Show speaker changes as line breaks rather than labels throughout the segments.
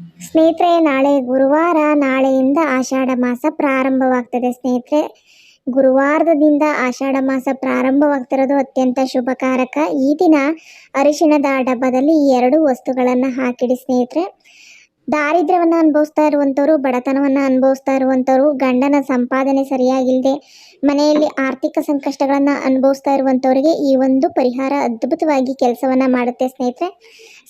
ಸ್ನೇಹಿತರೆ, ನಾಳೆ ಗುರುವಾರ, ನಾಳೆಯಿಂದ ಆಷಾಢ ಮಾಸ ಪ್ರಾರಂಭವಾಗ್ತದೆ ಸ್ನೇಹಿತರೆ. ಗುರುವಾರದಿಂದ ಆಷಾಢ ಮಾಸ ಪ್ರಾರಂಭವಾಗ್ತಿರೋದು ಅತ್ಯಂತ ಶುಭಕಾರಕ. ಈ ದಿನ ಅರಿಶಿಣದ ಡಬ್ಬದಲ್ಲಿ ಎರಡು ವಸ್ತುಗಳನ್ನು ಹಾಕಿಡಿ ಸ್ನೇಹಿತರೆ. ದಾರಿದ್ರ್ಯವನ್ನು ಅನುಭವಿಸ್ತಾ ಇರುವಂಥವ್ರು, ಬಡತನವನ್ನು ಅನುಭವಿಸ್ತಾ ಇರುವಂಥವ್ರು, ಗಂಡನ ಸಂಪಾದನೆ ಸರಿಯಾಗಿಲ್ಲದೆ ಮನೆಯಲ್ಲಿ ಆರ್ಥಿಕ ಸಂಕಷ್ಟಗಳನ್ನು ಅನುಭವಿಸ್ತಾ ಇರುವಂಥವ್ರಿಗೆ ಈ ಒಂದು ಪರಿಹಾರ ಅದ್ಭುತವಾಗಿ ಕೆಲಸವನ್ನ ಮಾಡುತ್ತೆ ಸ್ನೇಹಿತರೆ.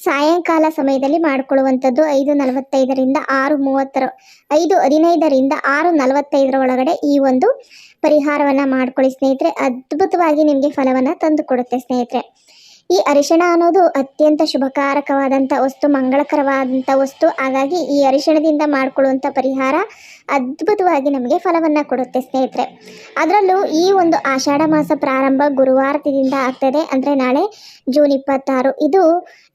ಸಾಯಂಕಾಲ ಸಮಯದಲ್ಲಿ ಮಾಡಿಕೊಳ್ಳುವಂಥದ್ದು ಐದು ನಲವತ್ತೈದರಿಂದ ಆರು ಮೂವತ್ತರ, ಐದು ಹದಿನೈದರಿಂದ ಆರು ನಲವತ್ತೈದರ ಒಳಗಡೆ ಈ ಒಂದು ಪರಿಹಾರವನ್ನು ಮಾಡ್ಕೊಳ್ಳಿ ಸ್ನೇಹಿತರೆ. ಅದ್ಭುತವಾಗಿ ನಿಮಗೆ ಫಲವನ್ನು ತಂದು ಕೊಡುತ್ತೆ ಸ್ನೇಹಿತರೆ. ಈ ಅರಿಶಿಣ ಅನ್ನೋದು ಅತ್ಯಂತ ಶುಭಕಾರಕವಾದಂಥ ವಸ್ತು, ಮಂಗಳಕರವಾದಂಥ ವಸ್ತು. ಹಾಗಾಗಿ ಈ ಅರಿಶಿಣದಿಂದ ಮಾಡಿಕೊಳ್ಳುವಂಥ ಪರಿಹಾರ ಅದ್ಭುತವಾಗಿ ನಮಗೆ ಫಲವನ್ನು ಕೊಡುತ್ತೆ ಸ್ನೇಹಿತರೆ. ಅದರಲ್ಲೂ ಈ ಒಂದು ಆಷಾಢ ಮಾಸ ಪ್ರಾರಂಭ ಗುರುವಾರದಿಂದ ಆಗ್ತದೆ. ಅಂದರೆ ನಾಳೆ ಜೂನ್ ಇಪ್ಪತ್ತಾರು. ಇದು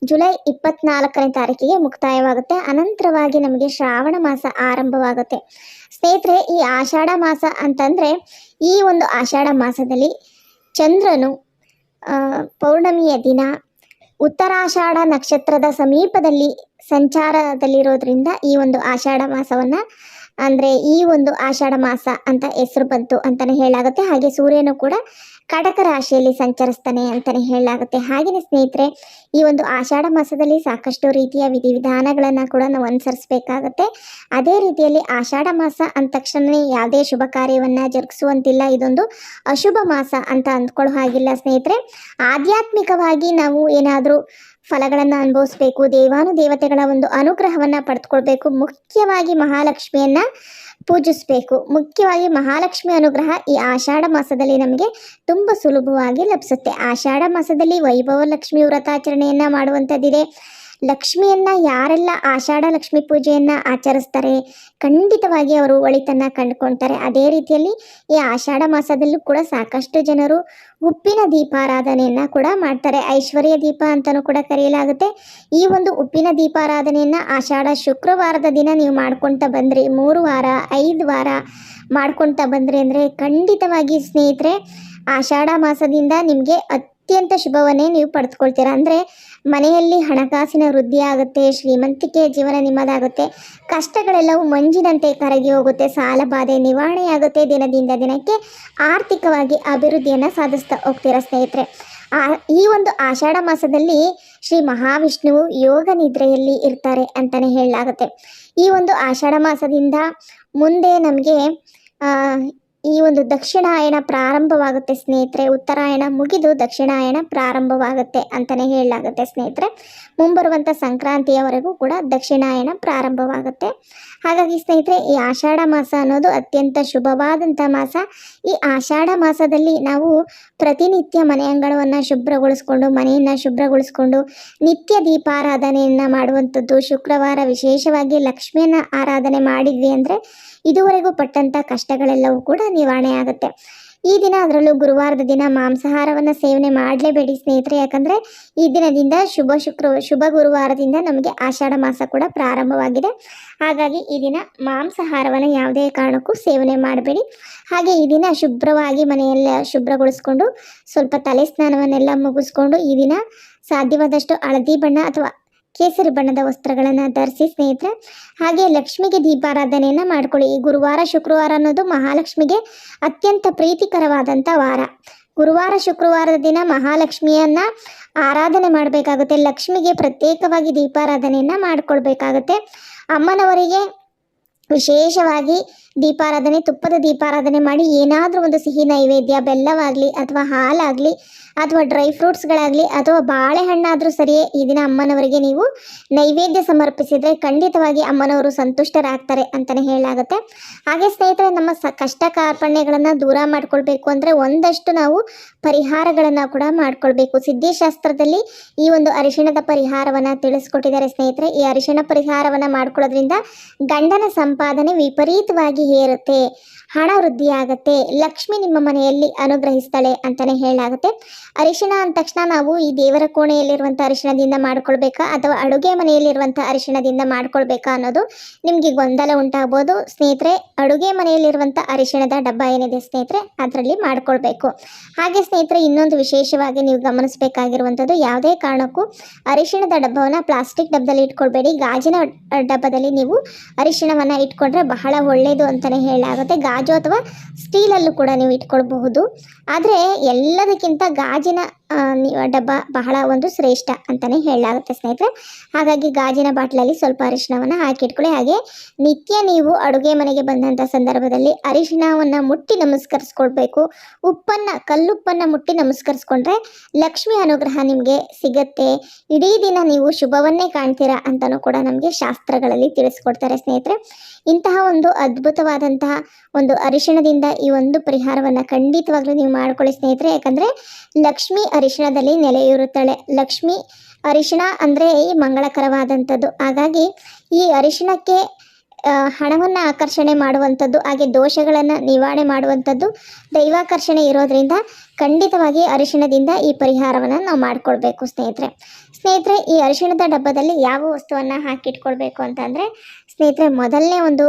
ಜುಲೈ ಇಪ್ಪತ್ನಾಲ್ಕನೇ ತಾರೀಕಿಗೆ ಮುಕ್ತಾಯವಾಗುತ್ತೆ. ಅನಂತರವಾಗಿ ನಮಗೆ ಶ್ರಾವಣ ಮಾಸ ಆರಂಭವಾಗುತ್ತೆ. ಸ್ನೇಹಿತರೆ, ಈ ಆಷಾಢ ಮಾಸ ಅಂತಂದರೆ ಈ ಒಂದು ಆಷಾಢ ಮಾಸದಲ್ಲಿ ಚಂದ್ರನು ಪೌರ್ಣಮಿಯ ದಿನ ಉತ್ತರಾಷಾಢ ನಕ್ಷತ್ರದ ಸಮೀಪದಲ್ಲಿ ಸಂಚಾರದಲ್ಲಿರೋದ್ರಿಂದ ಈ ಒಂದು ಆಷಾಢ ಮಾಸವನ್ನು ಅಂದರೆ ಈ ಒಂದು ಆಷಾಢ ಮಾಸ ಅಂತ ಹೆಸರು ಬಂತು ಅಂತಲೇ ಹೇಳಾಗುತ್ತೆ ಹಾಗೆ ಸೂರ್ಯನು ಕೂಡ ಕಟಕ ರಾಶಿಯಲ್ಲಿ ಸಂಚರಿಸ್ತಾನೆ ಅಂತಲೇ ಹೇಳಲಾಗುತ್ತೆ. ಹಾಗೆಯೇ ಸ್ನೇಹಿತರೆ, ಈ ಒಂದು ಆಷಾಢ ಮಾಸದಲ್ಲಿ ಸಾಕಷ್ಟು ರೀತಿಯ ವಿಧಿವಿಧಾನಗಳನ್ನು ಕೂಡ ನಾವು ಅನುಸರಿಸಬೇಕಾಗತ್ತೆ. ಅದೇ ರೀತಿಯಲ್ಲಿ ಆಷಾಢ ಮಾಸ ಅಂದ ತಕ್ಷಣವೇ ಯಾವುದೇ ಶುಭ ಕಾರ್ಯವನ್ನು ಜರುಗಿಸುವಂತಿಲ್ಲ. ಇದೊಂದು ಅಶುಭ ಮಾಸ ಅಂತ ಅಂದ್ಕೊಳ್ಳೋ ಹಾಗಿಲ್ಲ ಸ್ನೇಹಿತರೆ. ಆಧ್ಯಾತ್ಮಿಕವಾಗಿ ನಾವು ಏನಾದರೂ ಫಲಗಳನ್ನು ಅನುಭವಿಸ್ಬೇಕು ದೇವಾನು ದೇವತೆಗಳ ಒಂದು ಅನುಗ್ರಹವನ್ನು ಪಡೆದುಕೊಳ್ಬೇಕು, ಮುಖ್ಯವಾಗಿ ಮಹಾಲಕ್ಷ್ಮಿಯನ್ನು ಪೂಜಿಸಬೇಕು. ಮುಖ್ಯವಾಗಿ ಮಹಾಲಕ್ಷ್ಮಿ ಅನುಗ್ರಹ ಈ ಆಷಾಢ ಮಾಸದಲ್ಲಿ ನಮಗೆ ತುಂಬ ಸುಲಭವಾಗಿ ಲಭಿಸುತ್ತೆ. ಆಷಾಢ ಮಾಸದಲ್ಲಿ ವೈಭವ ಲಕ್ಷ್ಮಿ ವ್ರತಾಚರಣೆಯನ್ನು ಮಾಡುವಂಥದ್ದಿದೆ. ಲಕ್ಷ್ಮಿಯನ್ನ ಯಾರೆಲ್ಲ ಆಷಾಢ ಲಕ್ಷ್ಮಿ ಪೂಜೆಯನ್ನ ಆಚರಿಸ್ತಾರೆ, ಖಂಡಿತವಾಗಿ ಅವರು ಒಳಿತನ್ನ ಕಂಡುಕೊಳ್ತಾರೆ ಅದೇ ರೀತಿಯಲ್ಲಿ ಈ ಆಷಾಢ ಮಾಸದಲ್ಲೂ ಕೂಡ ಸಾಕಷ್ಟು ಜನರು ಉಪ್ಪಿನ ದೀಪಾರಾಧನೆಯನ್ನ ಕೂಡ ಮಾಡ್ತಾರೆ. ಐಶ್ವರ್ಯ ದೀಪ ಅಂತಲೂ ಕೂಡ ಕರೆಯಲಾಗುತ್ತೆ. ಈ ಒಂದು ಉಪ್ಪಿನ ದೀಪಾರಾಧನೆಯನ್ನ ಆಷಾಢ ಶುಕ್ರವಾರದ ದಿನ ನೀವು ಮಾಡ್ಕೊಳ್ತಾ ಬಂದ್ರಿ, ಮೂರು ವಾರ, ಐದು ವಾರ ಮಾಡ್ಕೊಳ್ತಾ ಬಂದ್ರಿ ಅಂದರೆ ಖಂಡಿತವಾಗಿ ಸ್ನೇಹಿತರೆ, ಆಷಾಢ ಮಾಸದಿಂದ ನಿಮಗೆ ಅತ್ಯಂತ ಶುಭವನ್ನೇ ನೀವು ಪಡೆದುಕೊಳ್ತೀರಾ? ಅಂದರೆ ಮನೆಯಲ್ಲಿ ಹಣಕಾಸಿನ ವೃದ್ಧಿ ಆಗುತ್ತೆ, ಶ್ರೀಮಂತಿಕೆ ಜೀವನ ನಿಮ್ಮದಾಗುತ್ತೆ, ಕಷ್ಟಗಳೆಲ್ಲವೂ ಮಂಜಿನಂತೆ ಕರಗಿ ಹೋಗುತ್ತೆ, ಸಾಲ ಬಾಧೆ ನಿವಾರಣೆಯಾಗುತ್ತೆ ದಿನದಿಂದ ದಿನಕ್ಕೆ ಆರ್ಥಿಕವಾಗಿ ಅಭಿವೃದ್ಧಿಯನ್ನು ಸಾಧಿಸ್ತಾ ಹೋಗ್ತೀರಾ ಸ್ನೇಹಿತರೆ? ಆ, ಈ ಒಂದು ಆಷಾಢ ಮಾಸದಲ್ಲಿ ಶ್ರೀ ಮಹಾವಿಷ್ಣುವು ಯೋಗ ನಿದ್ರೆಯಲ್ಲಿ ಇರ್ತಾರೆ ಅಂತಲೇ ಹೇಳಲಾಗುತ್ತೆ. ಈ ಒಂದು ಆಷಾಢ ಮಾಸದಿಂದ ಮುಂದೆ ನಮಗೆ ಈ ಒಂದು ದಕ್ಷಿಣಾಯಣ ಪ್ರಾರಂಭವಾಗುತ್ತೆ ಸ್ನೇಹಿತರೆ. ಉತ್ತರಾಯಣ ಮುಗಿದು ದಕ್ಷಿಣಾಯಣ ಪ್ರಾರಂಭವಾಗುತ್ತೆ ಅಂತಲೇ ಹೇಳಲಾಗುತ್ತೆ ಸ್ನೇಹಿತರೆ. ಮುಂಬರುವಂಥ ಸಂಕ್ರಾಂತಿಯವರೆಗೂ ಕೂಡ ದಕ್ಷಿಣಾಯಣ ಪ್ರಾರಂಭವಾಗುತ್ತೆ. ಹಾಗಾಗಿ ಸ್ನೇಹಿತರೆ, ಈ ಆಷಾಢ ಮಾಸ ಅನ್ನೋದು ಅತ್ಯಂತ ಶುಭವಾದಂಥ ಮಾಸ. ಈ ಆಷಾಢ ಮಾಸದಲ್ಲಿ ನಾವು ಪ್ರತಿನಿತ್ಯ ಮನೆ ಅಂಗಳವನ್ನು ಶುಭ್ರಗೊಳಿಸ್ಕೊಂಡು, ಮನೆಯನ್ನು ಶುಭ್ರಗೊಳಿಸ್ಕೊಂಡು, ನಿತ್ಯ ದೀಪಾರಾಧನೆಯನ್ನು ಮಾಡುವಂಥದ್ದು. ಶುಕ್ರವಾರ ವಿಶೇಷವಾಗಿ ಲಕ್ಷ್ಮಿಯನ್ನು ಆರಾಧನೆ ಮಾಡಿದ್ವಿ ಅಂದರೆ ಇದುವರೆಗೂ ಪಟ್ಟಂಥ ಕಷ್ಟಗಳೆಲ್ಲವೂ ಕೂಡ ನಿವಾರಣೆ ಆಗುತ್ತೆ. ಈ ದಿನ ಅದರಲ್ಲೂ ಗುರುವಾರದ ದಿನ ಮಾಂಸಾಹಾರವನ್ನು ಸೇವನೆ ಮಾಡಲೇಬೇಡಿ ಸ್ನೇಹಿತರೆ. ಯಾಕಂದರೆ ಈ ದಿನದಿಂದ ಶುಭ ಶುಕ್ರ, ಶುಭ ಗುರುವಾರದಿಂದ ನಮಗೆ ಆಷಾಢ ಮಾಸ ಕೂಡ ಪ್ರಾರಂಭವಾಗಿದೆ. ಹಾಗಾಗಿ ಈ ದಿನ ಮಾಂಸಾಹಾರವನ್ನು ಯಾವುದೇ ಕಾರಣಕ್ಕೂ ಸೇವನೆ ಮಾಡಬೇಡಿ. ಹಾಗೆ ಈ ದಿನ ಶುಭ್ರವಾಗಿ ಮನೆಯೆಲ್ಲ ಶುಭ್ರಗೊಳಿಸ್ಕೊಂಡು ಸ್ವಲ್ಪ ತಲೆ ಸ್ನಾನವನ್ನೆಲ್ಲ ಮುಗಿಸ್ಕೊಂಡು ಈ ದಿನ ಸಾಧ್ಯವಾದಷ್ಟು ಹಳದಿ ಬಣ್ಣ ಅಥವಾ ಕೇಸರಿ ಬಣ್ಣದ ವಸ್ತ್ರಗಳನ್ನು ಧರಿಸಿ ಸ್ನೇಹಿತರೆ, ಹಾಗೆ ಲಕ್ಷ್ಮಿಗೆ ದೀಪಾರಾಧನೆಯನ್ನು ಮಾಡ್ಕೊಳ್ಳಿ. ಈ ಗುರುವಾರ, ಶುಕ್ರವಾರ ಅನ್ನೋದು ಮಹಾಲಕ್ಷ್ಮಿಗೆ ಅತ್ಯಂತ ಪ್ರೀತಿಕರವಾದಂಥ ವಾರ. ಗುರುವಾರ, ಶುಕ್ರವಾರದ ದಿನ ಮಹಾಲಕ್ಷ್ಮಿಯನ್ನ ಆರಾಧನೆ ಮಾಡಬೇಕಾಗುತ್ತೆ. ಲಕ್ಷ್ಮಿಗೆ ಪ್ರತ್ಯೇಕವಾಗಿ ದೀಪಾರಾಧನೆಯನ್ನು ಮಾಡಿಕೊಳ್ಬೇಕಾಗುತ್ತೆ. ಅಮ್ಮನವರಿಗೆ ವಿಶೇಷವಾಗಿ ದೀಪಾರಾಧನೆ, ತುಪ್ಪದ ದೀಪಾರಾಧನೆ ಮಾಡಿ ಏನಾದರೂ ಒಂದು ಸಿಹಿ ನೈವೇದ್ಯ, ಬೆಲ್ಲವಾಗಲಿ ಅಥವಾ ಹಾಲಾಗಲಿ ಅಥವಾ ಡ್ರೈ ಫ್ರೂಟ್ಸ್ಗಳಾಗಲಿ ಅಥವಾ ಬಾಳೆಹಣ್ಣಾದರೂ ಸರಿಯೇ ಈ ದಿನ ಅಮ್ಮನವರಿಗೆ ನೀವು ನೈವೇದ್ಯ ಸಮರ್ಪಿಸಿದರೆ ಖಂಡಿತವಾಗಿ ಅಮ್ಮನವರು ಸಂತುಷ್ಟರಾಗ್ತಾರೆ ಅಂತಲೇ ಹೇಳಲಾಗುತ್ತೆ. ಹಾಗೆ ಸ್ನೇಹಿತರೆ, ನಮ್ಮ ಸ ಕಷ್ಟ ಕಾರ್ಪಣ್ಯಗಳನ್ನು ದೂರ ಮಾಡ್ಕೊಳ್ಬೇಕು ಅಂದರೆ ಒಂದಷ್ಟು ನಾವು ಪರಿಹಾರಗಳನ್ನು ಕೂಡ ಮಾಡ್ಕೊಳ್ಬೇಕು. ಸಿದ್ಧಿಶಾಸ್ತ್ರದಲ್ಲಿ ಈ ಒಂದು ಅರಿಶಿಣದ ಪರಿಹಾರವನ್ನು ತಿಳಿಸ್ಕೊಟ್ಟಿದ್ದಾರೆ ಸ್ನೇಹಿತರೆ. ಈ ಅರಿಶಿಣ ಪರಿಹಾರವನ್ನು ಮಾಡ್ಕೊಳ್ಳೋದ್ರಿಂದ ಗಂಡನ ಸಂಪಾದನೆ ವಿಪರೀತವಾಗಿ ಏರುತ್ತೆ. ಹಣ ವೃದ್ಧಿಯಾಗತ್ತೆ ಲಕ್ಷ್ಮಿ ನಿಮ್ಮ ಮನೆಯಲ್ಲಿ ಅನುಗ್ರಹಿಸ್ತಾಳೆ ಅಂತಲೇ ಹೇಳಲಾಗುತ್ತೆ. ಅರಿಶಿಣ ಅಂದ ತಕ್ಷಣ ನಾವು ಈ ದೇವರ ಕೋಣೆಯಲ್ಲಿರುವಂಥ ಅರಿಶಿಣದಿಂದ ಮಾಡ್ಕೊಳ್ಬೇಕಾ ಅಥವಾ ಅಡುಗೆ ಮನೆಯಲ್ಲಿರುವಂಥ ಅರಿಶಿಣದಿಂದ ಮಾಡ್ಕೊಳ್ಬೇಕಾ ಅನ್ನೋದು ನಿಮಗೆ ಗೊಂದಲ ಉಂಟಾಗ್ಬೋದು. ಸ್ನೇಹಿತರೆ, ಅಡುಗೆ ಮನೆಯಲ್ಲಿರುವಂಥ ಅರಿಶಿಣದ ಡಬ್ಬ ಏನಿದೆ ಸ್ನೇಹಿತರೆ, ಅದರಲ್ಲಿ ಮಾಡ್ಕೊಳ್ಬೇಕು. ಹಾಗೆ ಸ್ನೇಹಿತರೆ, ಇನ್ನೊಂದು ವಿಶೇಷವಾಗಿ ನೀವು ಗಮನಿಸಬೇಕಾಗಿರುವಂಥದ್ದು ಯಾವುದೇ ಕಾರಣಕ್ಕೂ ಅರಿಶಿಣದ ಡಬ್ಬವನ್ನು ಪ್ಲಾಸ್ಟಿಕ್ ಡಬ್ಬದಲ್ಲಿ ಇಟ್ಕೊಳ್ಬೇಡಿ. ಗಾಜಿನ ಡಬ್ಬದಲ್ಲಿ ನೀವು ಅರಿಶಿಣವನ್ನು ಇಟ್ಕೊಂಡ್ರೆ ಬಹಳ ಒಳ್ಳೆಯದು ಅಂತಲೇ ಹೇಳಲಾಗುತ್ತೆ. ಗಾಜು ಅಥವಾ ಸ್ಟೀಲಲ್ಲೂ ಕೂಡ ನೀವು ಇಟ್ಕೊಳ್ಬಹುದು. ಆದರೆ ಎಲ್ಲದಕ್ಕಿಂತ ಗಾಜಿನ ಡಬ್ಬ ಬಹಳ ಒಂದು ಶ್ರೇಷ್ಠ ಅಂತಲೇ ಹೇಳಲಾಗುತ್ತೆ ಸ್ನೇಹಿತರೆ. ಹಾಗಾಗಿ ಗಾಜಿನ ಬಾಟ್ಲಲ್ಲಿ ಸ್ವಲ್ಪ ಅರಿಶಿಣವನ್ನು ಹಾಕಿಟ್ಕೊಳ್ಳಿ. ಹಾಗೆ ನಿತ್ಯ ನೀವು ಅಡುಗೆ ಮನೆಗೆ ಬಂದಂಥ ಸಂದರ್ಭದಲ್ಲಿ ಅರಿಶಿಣವನ್ನು ಮುಟ್ಟಿ ನಮಸ್ಕರಿಸ್ಕೊಳ್ಬೇಕು. ಉಪ್ಪನ್ನು, ಕಲ್ಲುಪ್ಪನ್ನು ಮುಟ್ಟಿ ನಮಸ್ಕರಿಸ್ಕೊಂಡ್ರೆ ಲಕ್ಷ್ಮಿ ಅನುಗ್ರಹ ನಿಮಗೆ ಸಿಗತ್ತೆ. ಇಡೀ ದಿನ ನೀವು ಶುಭವನ್ನೇ ಕಾಣ್ತೀರಾ ಅಂತಲೂ ಕೂಡ ನಮಗೆ ಶಾಸ್ತ್ರಗಳಲ್ಲಿ ತಿಳಿಸ್ಕೊಡ್ತಾರೆ ಸ್ನೇಹಿತರೆ. ಇಂತಹ ಒಂದು ಅದ್ಭುತವಾದಂತಹ ಅರಿಶಿಣದಿಂದ ಈ ಒಂದು ಪರಿಹಾರವನ್ನು ಖಂಡಿತವಾಗ್ಲೂ ನೀವು ಮಾಡ್ಕೊಳ್ಳಿ ಸ್ನೇಹಿತರೆ. ಯಾಕಂದರೆ ಲಕ್ಷ್ಮಿ ಅರಿಶಿಣದಲ್ಲಿ ನೆಲೆಯೂರುತ್ತಾಳೆ. ಲಕ್ಷ್ಮಿ ಅರಿಶಿಣ ಅಂದರೆ ಮಂಗಳಕರವಾದಂಥದ್ದು. ಹಾಗಾಗಿ ಈ ಅರಿಶಿಣಕ್ಕೆ ಹಣವನ್ನು ಆಕರ್ಷಣೆ ಮಾಡುವಂಥದ್ದು, ಹಾಗೆ ದೋಷಗಳನ್ನು ನಿವಾರಣೆ ಮಾಡುವಂಥದ್ದು ದೈವಾಕರ್ಷಣೆ ಇರೋದ್ರಿಂದ ಖಂಡಿತವಾಗಿ ಅರಿಶಿಣದಿಂದ ಈ ಪರಿಹಾರವನ್ನು ನಾವು ಮಾಡಿಕೊಳ್ಬೇಕು ಸ್ನೇಹಿತರೆ. ಸ್ನೇಹಿತರೆ, ಈ ಅರಿಶಿಣದ ಡಬ್ಬದಲ್ಲಿ ಯಾವ ವಸ್ತುವನ್ನು ಹಾಕಿಟ್ಕೊಳ್ಬೇಕು ಅಂತಂದರೆ, ಸ್ನೇಹಿತರೆ, ಮೊದಲನೇ ಒಂದು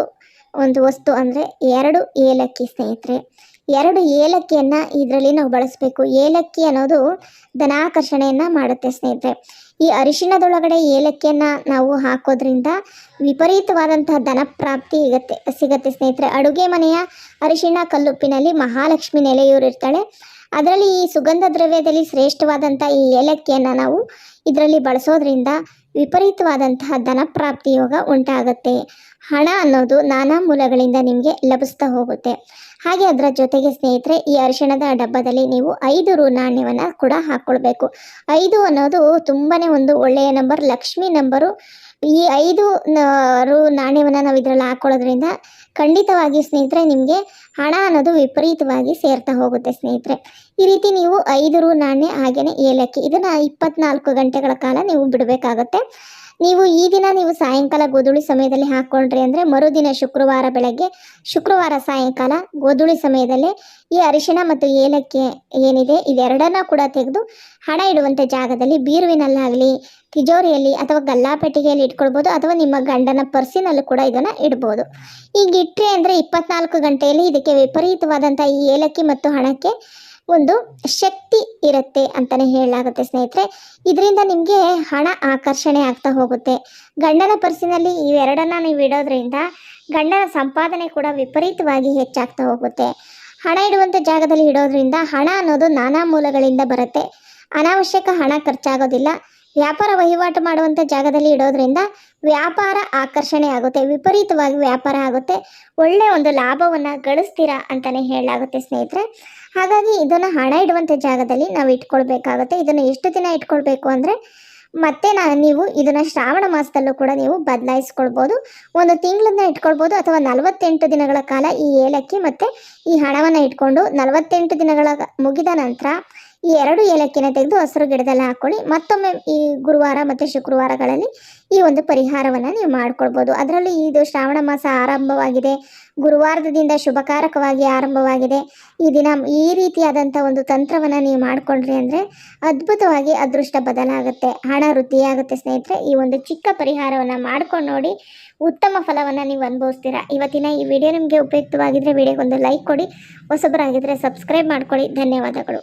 ಒಂದು ವಸ್ತು ಅಂದರೆ ಎರಡು ಏಲಕ್ಕಿ ಸ್ನೇಹಿತರೆ. ಎರಡು ಏಲಕ್ಕಿಯನ್ನು ಇದರಲ್ಲಿ ನಾವು ಬಳಸಬೇಕು. ಏಲಕ್ಕಿ ಅನ್ನೋದು ಧನಾಕರ್ಷಣೆಯನ್ನು ಮಾಡುತ್ತೆ ಸ್ನೇಹಿತರೆ. ಈ ಅರಿಶಿಣದೊಳಗಡೆ ಏಲಕ್ಕಿಯನ್ನು ನಾವು ಹಾಕೋದ್ರಿಂದ ವಿಪರೀತವಾದಂತಹ ಧನ ಪ್ರಾಪ್ತಿ ಸಿಗತ್ತೆ ಸಿಗುತ್ತೆ ಸ್ನೇಹಿತರೆ. ಅಡುಗೆ ಮನೆಯ ಅರಿಶಿಣ ಕಲ್ಲುಪ್ಪಿನಲ್ಲಿ ಮಹಾಲಕ್ಷ್ಮಿ ನೆಲೆಯೂರಿರ್ತಾಳೆ ಅದರಲ್ಲಿ ಈ ಸುಗಂಧ ದ್ರವ್ಯದಲ್ಲಿ ಶ್ರೇಷ್ಠವಾದಂಥ ಈ ಏಲಕ್ಕಿಯನ್ನು ನಾವು ಇದರಲ್ಲಿ ಬಳಸೋದ್ರಿಂದ ವಿಪರೀತವಾದಂತಹ ಧನ ಪ್ರಾಪ್ತಿ ಯೋಗ ಉಂಟಾಗುತ್ತೆ. ಹಣ ಅನ್ನೋದು ನಾನಾ ಮೂಲಗಳಿಂದ ನಿಮಗೆ ಲಭಿಸ್ತಾ ಹೋಗುತ್ತೆ. ಹಾಗೆ ಅದರ ಜೊತೆಗೆ ಸ್ನೇಹಿತರೆ, ಈ ಅರಿಶಿಣದ ಡಬ್ಬದಲ್ಲಿ ನೀವು ಐದು ರು ನಾಣ್ಯವನ್ನು ಕೂಡ ಹಾಕ್ಕೊಳ್ಬೇಕು ಐದು ಅನ್ನೋದು ತುಂಬಾ ಒಂದು ಒಳ್ಳೆಯ ನಂಬರ್, ಲಕ್ಷ್ಮಿ ನಂಬರು. ಈ ಐದು ರು ನಾಣ್ಯವನ್ನು ನಾವು ಇದರಲ್ಲಿ ಹಾಕ್ಕೊಳ್ಳೋದ್ರಿಂದ ಖಂಡಿತವಾಗಿ ಸ್ನೇಹಿತರೆ ನಿಮಗೆ ಹಣ ಅನ್ನೋದು ವಿಪರೀತವಾಗಿ ಸೇರ್ತಾ ಹೋಗುತ್ತೆ ಸ್ನೇಹಿತರೆ. ಈ ರೀತಿ ನೀವು ಐದು ರು ನಾಣ್ಯ ಹಾಗೆಯೇ ಏಲಕ್ಕಿ, ಇದನ್ನು ಇಪ್ಪತ್ನಾಲ್ಕು ಗಂಟೆಗಳ ಕಾಲ ನೀವು ಬಿಡಬೇಕಾಗತ್ತೆ. ನೀವು ಈ ದಿನ ನೀವು ಸಾಯಂಕಾಲ ಗೋಧುಳಿ ಸಮಯದಲ್ಲಿ ಹಾಕ್ಕೊಂಡ್ರಿ ಅಂದರೆ ಮರುದಿನ ಶುಕ್ರವಾರ ಬೆಳಗ್ಗೆ ಶುಕ್ರವಾರ ಸಾಯಂಕಾಲ ಗೋಧುಳಿ ಸಮಯದಲ್ಲಿ ಈ ಅರಿಶಿಣ ಮತ್ತು ಏಲಕ್ಕಿ ಏನಿದೆ ಇದೆರಡನ್ನ ಕೂಡ ತೆಗೆದು ಹಣ ಇಡುವಂಥ ಜಾಗದಲ್ಲಿ ಬೀರುವಿನಲ್ಲಾಗಲಿ, ತಿಜೋರಿಯಲ್ಲಿ ಅಥವಾ ಗಲ್ಲಾಪೆಟ್ಟಿಗೆಯಲ್ಲಿ ಇಟ್ಕೊಳ್ಬೋದು ಅಥವಾ ನಿಮ್ಮ ಗಂಡನ ಪರ್ಸಿನಲ್ಲೂ ಕೂಡ ಇದನ್ನು ಇಡ್ಬೋದು. ಈಗ ಇಟ್ಟರೆ ಅಂದರೆ ಇಪ್ಪತ್ನಾಲ್ಕು ಗಂಟೆಯಲ್ಲಿ ಇದಕ್ಕೆ ವಿಪರೀತವಾದಂಥ ಈ ಏಲಕ್ಕಿ ಮತ್ತು ಹಣಕ್ಕೆ ಒಂದು ಶಕ್ತಿ ಇರುತ್ತೆ ಅಂತಲೇ ಹೇಳಲಾಗುತ್ತೆ ಸ್ನೇಹಿತರೆ. ಇದರಿಂದ ನಿಮಗೆ ಹಣ ಆಕರ್ಷಣೆ ಆಗ್ತಾ ಹೋಗುತ್ತೆ. ಗಂಡನ ಪರ್ಸಿನಲ್ಲಿ ಇವೆರಡನ್ನ ನೀವು ಇಡೋದ್ರಿಂದ ಗಂಡನ ಸಂಪಾದನೆ ಕೂಡ ವಿಪರೀತವಾಗಿ ಹೆಚ್ಚಾಗ್ತಾ ಹೋಗುತ್ತೆ. ಹಣ ಇಡುವಂಥ ಜಾಗದಲ್ಲಿ ಇಡೋದ್ರಿಂದ ಹಣ ಅನ್ನೋದು ನಾನಾ ಮೂಲಗಳಿಂದ ಬರುತ್ತೆ. ಅನಾವಶ್ಯಕ ಹಣ ಖರ್ಚಾಗೋದಿಲ್ಲ. ವ್ಯಾಪಾರ ವಹಿವಾಟು ಮಾಡುವಂಥ ಜಾಗದಲ್ಲಿ ಇಡೋದ್ರಿಂದ ವ್ಯಾಪಾರ ಆಕರ್ಷಣೆ ಆಗುತ್ತೆ, ವಿಪರೀತವಾಗಿ ವ್ಯಾಪಾರ ಆಗುತ್ತೆ, ಒಳ್ಳೆ ಒಂದು ಲಾಭವನ್ನು ಗಳಿಸ್ತೀರಾ ಅಂತಲೇ ಹೇಳಲಾಗುತ್ತೆ ಸ್ನೇಹಿತರೆ. ಹಾಗಾಗಿ ಇದನ್ನು ಹಣ ಇಡುವಂಥ ಜಾಗದಲ್ಲಿ ನಾವು ಇಟ್ಕೊಳ್ಬೇಕಾಗುತ್ತೆ. ಇದನ್ನು ಎಷ್ಟು ದಿನ ಇಟ್ಕೊಳ್ಬೇಕು ಅಂದರೆ ಮತ್ತೆ ನಾ, ನೀವು ಇದನ್ನು ಶ್ರಾವಣ ಮಾಸದಲ್ಲೂ ಕೂಡ ನೀವು ಬದಲಾಯಿಸ್ಕೊಳ್ಬೋದು. ಒಂದು ತಿಂಗಳನ್ನ ಇಟ್ಕೊಳ್ಬೋದು ಅಥವಾ ನಲವತ್ತೆಂಟು ದಿನಗಳ ಕಾಲ ಈ ಏಲಕ್ಕಿ ಮತ್ತು ಈ ಹಣವನ್ನು ಇಟ್ಕೊಂಡು ನಲವತ್ತೆಂಟು ದಿನಗಳ ಮುಗಿದ ನಂತರ ಈ ಎರಡು ಏಲಕ್ಕಿನ ತೆಗೆದು ಹಸಿರು ಗಿಡದಲ್ಲಿ ಹಾಕ್ಕೊಳ್ಳಿ. ಮತ್ತೊಮ್ಮೆ ಈ ಗುರುವಾರ ಮತ್ತು ಶುಕ್ರವಾರಗಳಲ್ಲಿ ಈ ಒಂದು ಪರಿಹಾರವನ್ನು ನೀವು ಮಾಡ್ಕೊಳ್ಬೋದು. ಅದರಲ್ಲೂ ಇದು ಶ್ರಾವಣ ಮಾಸ ಆರಂಭವಾಗಿದೆ. ಗುರುವಾರದಿಂದ ಶುಭಕಾರಕವಾಗಿ ಆರಂಭವಾಗಿದೆ. ಈ ದಿನ ಈ ರೀತಿಯಾದಂಥ ಒಂದು ತಂತ್ರವನ್ನು ನೀವು ಮಾಡಿಕೊಂಡ್ರಿ ಅಂದರೆ ಅದ್ಭುತವಾಗಿ ಅದೃಷ್ಟ ಬದಲಾಗುತ್ತೆ. ಹಣ ವೃದ್ಧಿಯಾಗುತ್ತೆ ಸ್ನೇಹಿತರೆ. ಈ ಒಂದು ಚಿಕ್ಕ ಪರಿಹಾರವನ್ನು ಮಾಡ್ಕೊಂಡು ನೋಡಿ ಉತ್ತಮ ಫಲವನ್ನು ನೀವು ಅನುಭವಿಸ್ತೀರಾ. ಇವತ್ತಿನ ಈ ವಿಡಿಯೋ ನಿಮಗೆ ಉಪಯುಕ್ತವಾಗಿದ್ದರೆ ವಿಡಿಯೋಗೊಂದು ಲೈಕ್ ಕೊಡಿ. ಹೊಸಬರಾಗಿದ್ದರೆ ಸಬ್ಸ್ಕ್ರೈಬ್ ಮಾಡ್ಕೊಳ್ಳಿ. ಧನ್ಯವಾದಗಳು.